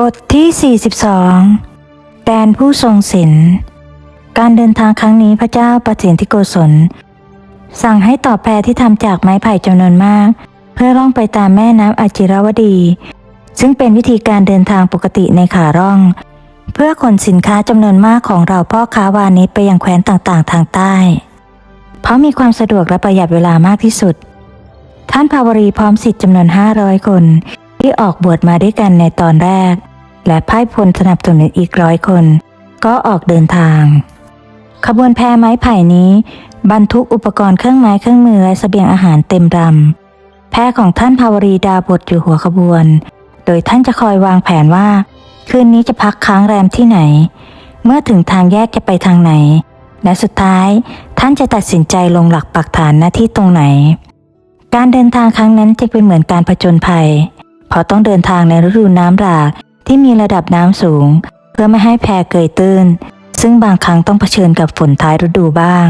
บทที่ 42 แดนผู้ทรงศีล การเดินทางครั้งนี้พระเจ้าประสิทธิโกศล สั่งให้ต่อแพรที่ทำจากไม้ไผ่จำนวนมาก เพื่อล่องไปตามแม่น้ำอจิรวดี ซึ่งเป็นวิธีการเดินทางปกติในขาร่อง เพื่อขนสินค้าจำนวนมากของเราพ่อค้าวานิชไปยังแคว้นต่างๆ ทางใต้ เพราะมีความสะดวกและประหยัดเวลามากที่สุด ท่านภาวรีพร้อมสิทธิ์จำนวน 500 คน ที่ออกบวชมาด้วยกันในตอนแรก และพ่ายพลสนับสนุนอีกร้อยคน ก็ออกเดินทาง ขบวนแพไม้ไผ่นี้ บรรทุกอุปกรณ์เครื่องไม้เครื่องมือและเสบียงอาหารเต็มรำแพของท่านภาวรีดาบทอยู่หัวขบวน โดยท่านจะคอยวางแผนว่า คืนนี้จะพักค้างแรมที่ไหน เมื่อถึงทางแยกจะไปทางไหน และสุดท้ายท่านจะตัดสินใจลงหลักปักฐานหน้าที่ตรงไหนการเดินทางครั้งนั้นจึงเป็นเหมือนการผจญภัย เพราะต้องเดินทางในฤดูน้ำหลากที่มีระดับน้ำสูง เพื่อไม่ให้แพเกยตื้น ซึ่งบางครั้งต้องเผชิญกับฝนท้ายฤดูบ้าง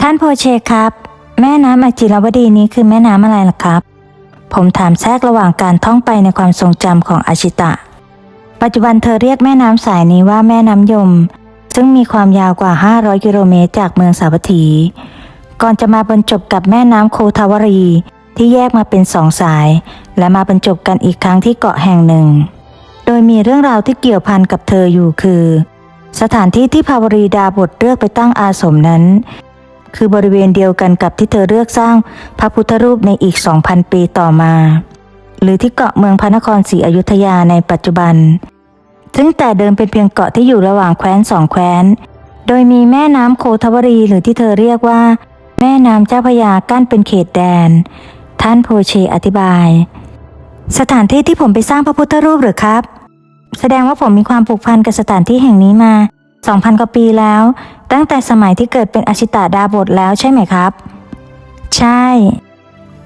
ท่านโพเชครับ แม่น้ำอจิรวดีนี้คือแม่น้ำอะไรล่ะครับ ผมถามแทรกระหว่างการท่องไปในความทรงจำของอาชิตะ ปัจจุบันเธอเรียกแม่น้ำสายนี้ว่าแม่น้ำยม ซึ่งมีความยาวกว่า 500 กิโลเมตรจากเมืองสาวัตถี ก่อนจะมาบรรจบกับแม่น้ำโคทาวรี ที่แยกมาเป็นสองสาย และมาบรรจบกันอีกครั้งที่เกาะแห่งหนึ่ง โดยมีเรื่องราวที่เกี่ยวพันกับเธออยู่คือ สถานที่ที่ภาวรีดาบทเลือกไปตั้งอาสมนั้น คือบริเวณเดียวกันกับที่เธอเลือกสร้างพระพุทธรูปในอีก 2,000 ปีต่อมา หรือที่เกาะเมืองพระนครศรีอยุธยาในปัจจุบันซึ่งแต่เดิมเป็นเพียงเกาะที่อยู่ระหว่างแคว้นสองแคว้น โดยมีแม่น้ำโคทวรีหรือที่เธอเรียกว่า แม่น้ำเจ้าพยากั้นเป็นเขตแดน ท่านโพเชอธิบาย สถานที่ที่ผมไปสร้างพระพุทธรูปหรือครับ แสดงว่าผมมีความผูกพันกับสถานที่แห่งนี้มา 2,000 กว่าปีแล้ว ตั้งแต่สมัยที่เกิดเป็นอชิตาดาบทแล้วใช่ไหมครับ ใช่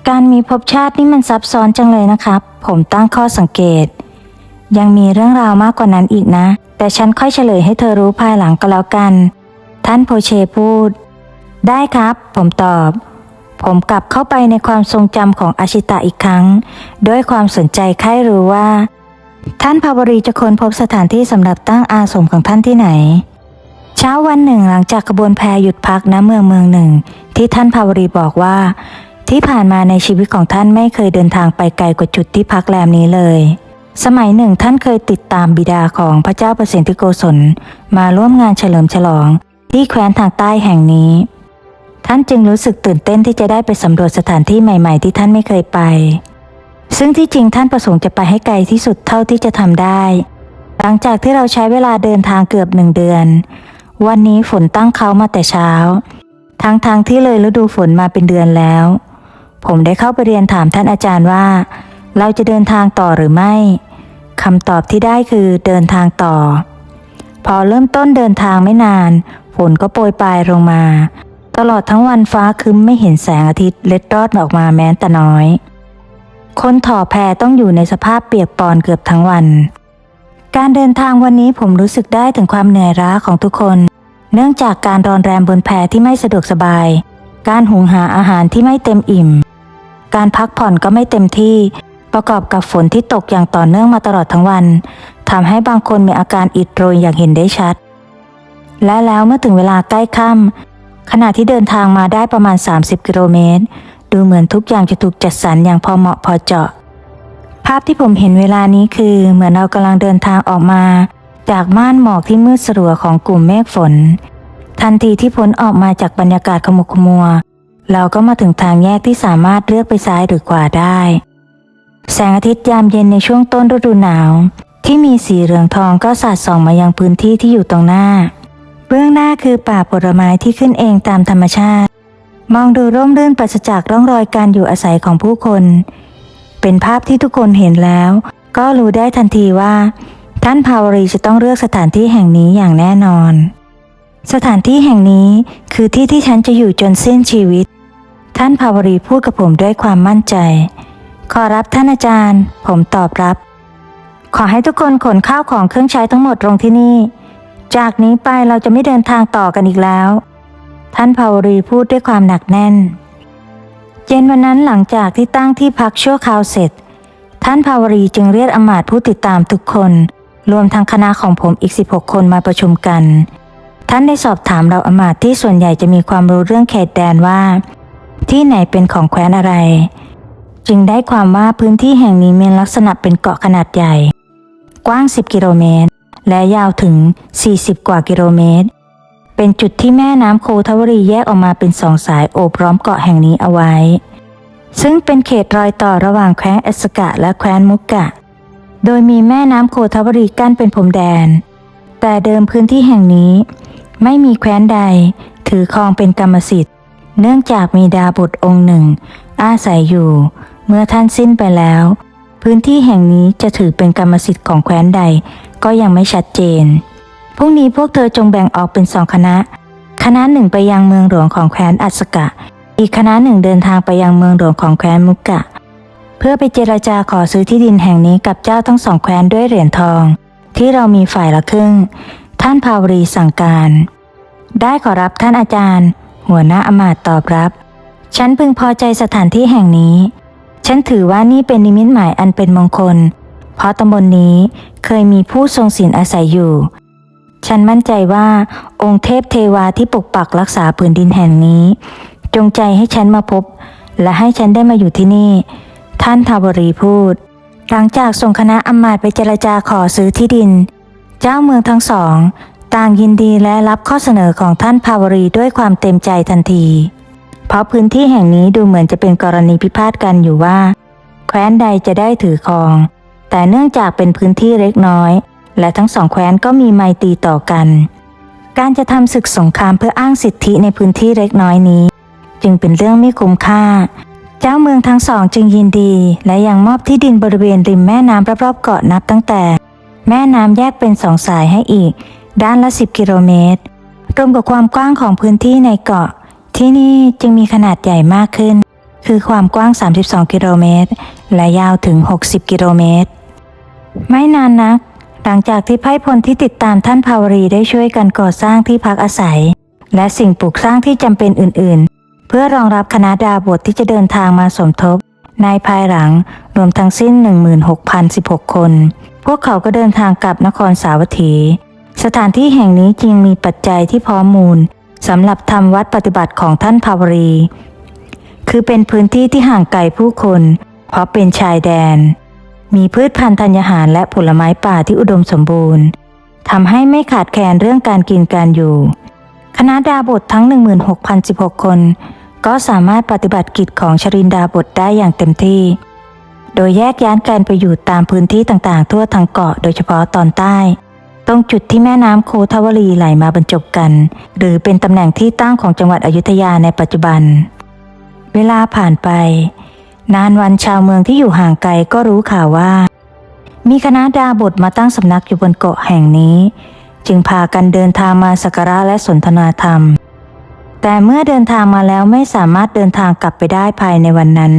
การมีภพชาตินี่มันซับซ้อนจังเลยนะครับ ผมตั้งข้อสังเกต ยังมีเรื่องราวมากกว่านั้นอีกนะ แต่ฉันค่อยเฉลยให้เธอรู้ภายหลังก็แล้วกัน ท่านโพเชพูด ได้ครับ ผมตอบ ผมกลับเข้าไปในความทรงจำของอาชิตะอีกครั้ง ด้วยความสนใจใคร่รู้ว่า ท่านภาวรีจะค้นพบสถานที่สำหรับตั้งอาสมของท่านที่ไหน เช้าวันหนึ่งหลังจากขบวนแพหยุดพักณเมืองเมืองหนึ่ง ที่ท่านภาวรีบอกว่า ที่ผ่านมาในชีวิตของท่านไม่เคยเดินทางไปไกลกว่าจุดที่พักแรมนี้เลยสมัยหนึ่งท่านเคยติดตามบิดาของพระเจ้าประสิทธิโกศลมาร่วมงานเฉลิมฉลองที่แคว้นทางใต้แห่งนี้ ท่านจึงรู้สึกตื่นเต้นที่จะได้ไปสำรวจสถานที่ใหม่ ๆ ที่ท่านไม่เคยไป ซึ่งที่จริงท่านประสงค์จะไปให้ไกลที่สุดเท่าที่จะทำได้ หลังจากที่เราใช้เวลาเดินทางเกือบหนึ่งเดือน วันนี้ฝนตั้งเขามาแต่เช้า ทั้งทางๆที่เลยฤดูฝนมาเป็นเดือนแล้ว ผมได้เข้าไปเรียนถามท่านอาจารย์ว่า เราจะเดินทางต่อหรือไม่คำตอบที่ได้คือเดินทางต่อ พอเริ่มต้นเดินทางไม่นาน ฝนก็โปรยปลายลงมา ตลอดทั้งวันฟ้าครึ้มไม่เห็นแสงอาทิตย์เล็ดรอดออกมาแม้แต่น้อย คนถ่อแพต้องอยู่ในสภาพเปียกปอนเกือบทั้งวัน การเดินทางวันนี้ผมรู้สึกได้ถึงความเหนื่อยล้าของทุกคน เนื่องจากการรอนแรมบนแพที่ไม่สะดวกสบาย การหุงหาอาหารที่ไม่เต็มอิ่ม การพักผ่อนก็ไม่เต็มที่ ประกอบกับฝนที่ตกอย่างต่อเนื่องมาตลอดทั้งวันทำให้บางคนมีอาการอิดโรยอย่างเห็นได้ชัด และแล้วเมื่อถึงเวลาใกล้ค่ำ ขณะที่เดินทางมาได้ประมาณ 30 กิโลเมตร ดูเหมือนทุกอย่างจะถูกจัดสรรอย่างพอเหมาะพอเจาะ ภาพที่ผมเห็นเวลานี้คือเหมือนเรากำลังเดินทางออกมา จากม่านหมอกที่มืดสลัวของกลุ่มเมฆฝน ทันทีที่พ้นออกมาจากบรรยากาศขมุกขมัว เราก็มาถึงทางแยกที่สามารถเลือกไปซ้ายหรือขวาได้ แสงอาทิตย์ยามเย็นในช่วงต้นฤดูหนาว ที่มีสีเหลืองทองก็สาดส่องมายังพื้นที่ที่อยู่ตรงหน้า เบื้องหน้าคือป่าผลไม้ที่ขึ้นเองตามธรรมชาติ มองดูร่มรื่นปราศจากร่องรอยการอยู่อาศัยของผู้คน เป็นภาพที่ทุกคนเห็นแล้ว ก็รู้ได้ทันทีว่า ท่านภาวรีจะต้องเลือกสถานที่แห่งนี้อย่างแน่นอน สถานที่แห่งนี้คือที่ที่ฉันจะอยู่จนสิ้นชีวิต ท่านภาวรีพูดกับผมด้วยความมั่นใจ ขอรับท่านอาจารย์ ผมตอบรับ ขอให้ทุกคนขนข้าวของเครื่องใช้ทั้งหมดลงที่นี่ จากนี้ไปเราจะไม่เดินทางต่อกันอีกแล้ว ท่านภาวรีพูดด้วยความหนักแน่น เย็นวันนั้นหลังจากที่ตั้งที่พักชั่วคราวเสร็จ ท่านภาวรีจึงเรียกอำมาตย์ผู้ติดตามทุกคน รวมทั้งคณะของผมอีก 16 คนมาประชุมกัน ท่านได้สอบถามเราอำมาตย์ที่ส่วนใหญ่จะมีความรู้เรื่องเขตแดนว่า ที่ไหนเป็นของแคว้นอะไร จึงได้ความว่าพื้นที่แห่งนี้มีลักษณะเป็นเกาะขนาดใหญ่ กว้าง 10 กิโลเมตร และยาวถึง 40 กว่ากิโลเมตร เป็นจุดที่แม่น้ำโคทวรีแยกออกมาเป็นสองสายโอบล้อมเกาะแห่งนี้เอาไว้ ซึ่งเป็นเขตรอยต่อระหว่างแคว้นเอสกะและแคว้นมุกกะ โดยมีแม่น้ำโคทวรีกั้นเป็นพรมแดน แต่เดิมพื้นที่แห่งนี้ ไม่มีแคว้นใด ถือครองเป็นกรรมสิทธิ์ เนื่องจากมีดาบทองค์หนึ่ง อาศัยอยู่ เมื่อท่านสิ้นไปแล้วพื้นที่แห่งนี้จะถือเป็นกรรมสิทธิ์ของแคว้นใด ก็ยังไม่ชัดเจน พรุ่งนี้พวกเธอจงแบ่งออกเป็นสองคณะ คณะหนึ่งไปยังเมืองหลวงของแคว้นอัสกะ อีกคณะหนึ่งเดินทางไปยังเมืองหลวงของแคว้นมุกกะ เพื่อไปเจรจาขอซื้อที่ดินแห่งนี้กับเจ้าทั้งสองแคว้นด้วยเหรียญทอง ที่เรามีฝ่ายละครึ่ง ท่านภาวรีสั่งการ ได้ขอรับท่านอาจารย์ หัวหน้าอมาตย์ตอบรับ ฉันพึงพอใจสถานที่แห่งนี้ ฉันถือว่านี่เป็นนิมิตหมายอันเป็นมงคล ราะตำบลนนี้เคยมีผู้ทรงศีลอาศัยอยู่ ฉันมั่นใจว่าองค์เทพเทวาที่ปกปักรักษาผืนดินแห่งนี้ จงใจให้ฉันมาพบ และให้ฉันได้มาอยู่ที่นี่ ท่านทาวรีพูด หลังจากส่งคณะอำมาตย์ไปเจรจาขอซื้อที่ดิน เจ้าเมืองทั้งสอง ต่างยินดีและรับข้อเสนอของท่านภาวรีด้วยความเต็มใจทันที เพราะพื้นที่แห่งนี้ดูเหมือนจะเป็นกรณีพิพาทกันอยู่ว่า แคว้นใดจะได้ถือครอง แต่เนื่องจากเป็นพื้นที่เล็กน้อย และทั้งสองแคว้นก็มีไมตรีต่อกัน การจะทำศึกสงครามเพื่ออ้างสิทธิในพื้นที่เล็กน้อยนี้ จึงเป็นเรื่องไม่คุ้มค่า เจ้าเมืองทั้งสองจึงยินดี และยังมอบที่ดินบริเวณริมแม่น้ำรอบๆเกาะนับตั้งแต่ แม่น้ำแยกเป็นสองสายให้อีก ด้านละ 10 กิโลเมตรรวมกับความกว้างของพื้นที่ในเกาะ ที่นี่จึงมีขนาดใหญ่มากขึ้น คือความกว้าง 32 กิโลเมตร และยาวถึง 60 กิโลเมตร ไม่นานนัก หลังจากที่ไพ่พลที่ติดตามท่านภาวรีได้ช่วยกันก่อสร้างที่พักอาศัย และสิ่งปลูกสร้างที่จำเป็นอื่นๆ เพื่อรองรับคณะดาบทที่จะเดินทางมาสมทบ ในภายหลังรวมทั้งสิ้น 16,016 คน พวกเขาก็เดินทางกลับนครสาวัตถี สถานที่แห่งนี้จึงมีปัจจัยที่พร้อมมูลสำหรับทำวัดปฏิบัติของท่านภาวรี คือเป็นพื้นที่ที่ห่างไกลผู้คน เพราะเป็นชายแดน มีพืชพันธุ์ธัญญาหารและผลไม้ป่าที่อุดมสมบูรณ์ทำให้ไม่ขาดแคลนเรื่องการกินการอยู่ คณะดาบททั้ง 16,016 คน ก็สามารถปฏิบัติกิจของชรินดาบทได้อย่างเต็มที่ โดยแยกย้ายกันไปอยู่ตามพื้นที่ต่างๆ ทั่วทั้งเกาะโดยเฉพาะตอนใต้ ตรงจุดที่แม่น้ำโคทวลีไหลมาบรรจบกัน หรือเป็นตำแหน่งที่ตั้งของจังหวัดอยุธยาในปัจจุบัน เวลาผ่านไป นานวันชาวเมืองที่อยู่ห่างไกลก็รู้ข่าวว่า มีคณะดาบทมาตั้งสำนักอยู่บนเกาะแห่งนี้ จึงพากันเดินทางมาสักการะและสนทนาธรรม แต่เมื่อเดินทางมาแล้วไม่สามารถเดินทางกลับไปได้ภายในวันนั้น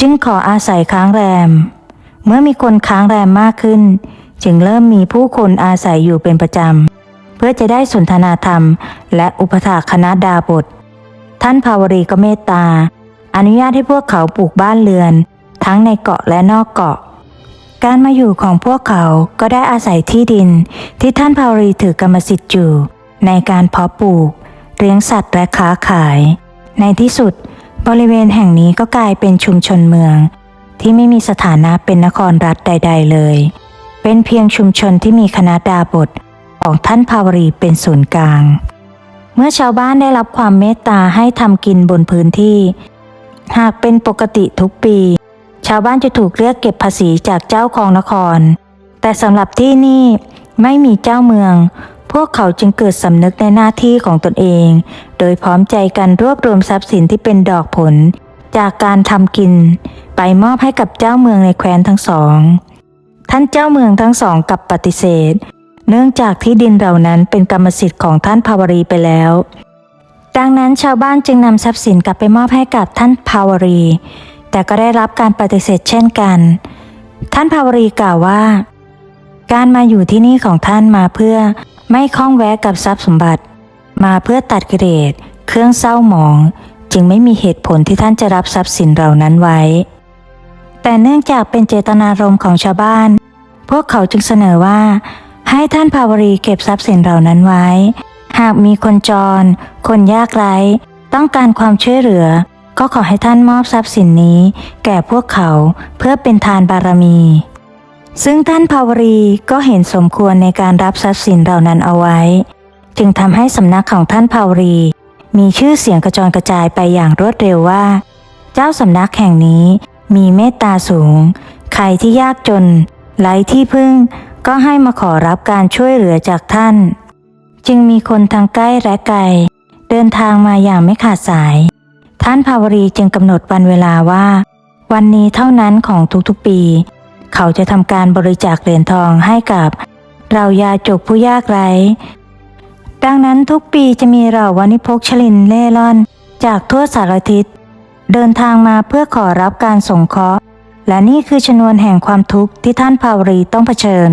จึงขออาศัยค้างแรม เมื่อมีคนค้างแรมมากขึ้น จึงเริ่มมีผู้คนอาศัยอยู่เป็นประจำเพื่อจะได้สนทนาธรรม และอุปถากคณะดาบท ท่านภาวรีก็เมตตา อนุญาตให้พวกเขาปลูกบ้านเรือน ทั้งในเกาะและนอกเกาะ การมาอยู่ของพวกเขาก็ได้อาศัยที่ดินที่ท่านภาวรีถือกรรมสิทธิ์อยู่ ในการเพาะปลูก เลี้ยงสัตว์และค้าขาย ในที่สุด บริเวณแห่งนี้ก็กลายเป็นชุมชนเมือง ที่ไม่มีสถานะเป็นนครรัฐใด ๆ เลย เป็นเพียงชุมชนที่มีคณะดาบทของท่านภาวรีเป็นศูนย์กลาง เมื่อชาวบ้านได้รับความเมตตาให้ทำกินบนพื้นที่ หากเป็นปกติทุกปี ชาวบ้านจะถูกเรียกเก็บภาษีจากเจ้าของนคร แต่สำหรับที่นี่ไม่มีเจ้าเมือง พวกเขาจึงเกิดสำนึกในหน้าที่ของตนเอง โดยพร้อมใจกันรวบรวมทรัพย์สินที่เป็นดอกผล จากการทำกิน ไปมอบให้กับเจ้าเมืองในแคว้นทั้งสอง ท่านเจ้าเมืองทั้งสองกลับปฏิเสธ เนื่องจากที่ดินเหล่านั้นเป็นกรรมสิทธิ์ของท่านภาวรีไปแล้ว ดังนั้นชาวบ้านจึงนำทรัพย์สินกลับไปมอบให้กับท่านภาวรี แต่ก็ได้รับการปฏิเสธเช่นกัน ท่านภาวรีกล่าวว่า การมาอยู่ที่นี่ของท่านมาเพื่อไม่ข้องแวะกับทรัพย์สมบัติ มาเพื่อตัดกิเลสเครื่องเศร้าหมอง จึงไม่มีเหตุผลที่ท่านจะรับทรัพย์สินเหล่านั้นไว้ แต่เนื่องจากเป็นเจตนารมณ์ของชาวบ้าน พวกเขาจึงเสนอว่า ให้ท่านภาวรีเก็บทรัพย์สินเหล่านั้นไว้ากมีคนจร คนยากไร้ ต้องการความช่วยเหลือ ก็ขอให้ท่านมอบทรัพย์สินนี้ แก่พวกเขาเพื่อเป็นทานบารมี ซึ่งท่านภาวรีก็เห็นสมควรในการรับทรัพย์สินเหล่านั้นเอาไว้ จึงทำให้สำนักของท่านภาวรี มีชื่อเสียงกระจรกระจายไปอย่างรวดเร็วว่า เจ้าสำนักแห่งนี้มีเมตตาสูง ใครที่ยากจนไร้ที่พึ่ง ก็ให้มาขอรับการช่วยเหลือจากท่าน จึงมีคนทางใกล้และไกลเดินทางมาอย่างไม่ขาดสาย ท่านภาวรีจึงกำหนดวันเวลาว่า วันนี้เท่านั้นของทุกๆปี เขาจะทำการบริจาคเหรียญทองให้กับเรายาจกผู้ยากไร้ ดังนั้นทุกปีจะมีเหล่าวานิพกชลินเล่ร่อน จากทั่วสารทิศเดินทางมาเพื่อขอรับการสงเคราะห์ และนี่คือชนวนแห่งความทุกข์ที่ท่านภาวรีต้องเผชิญ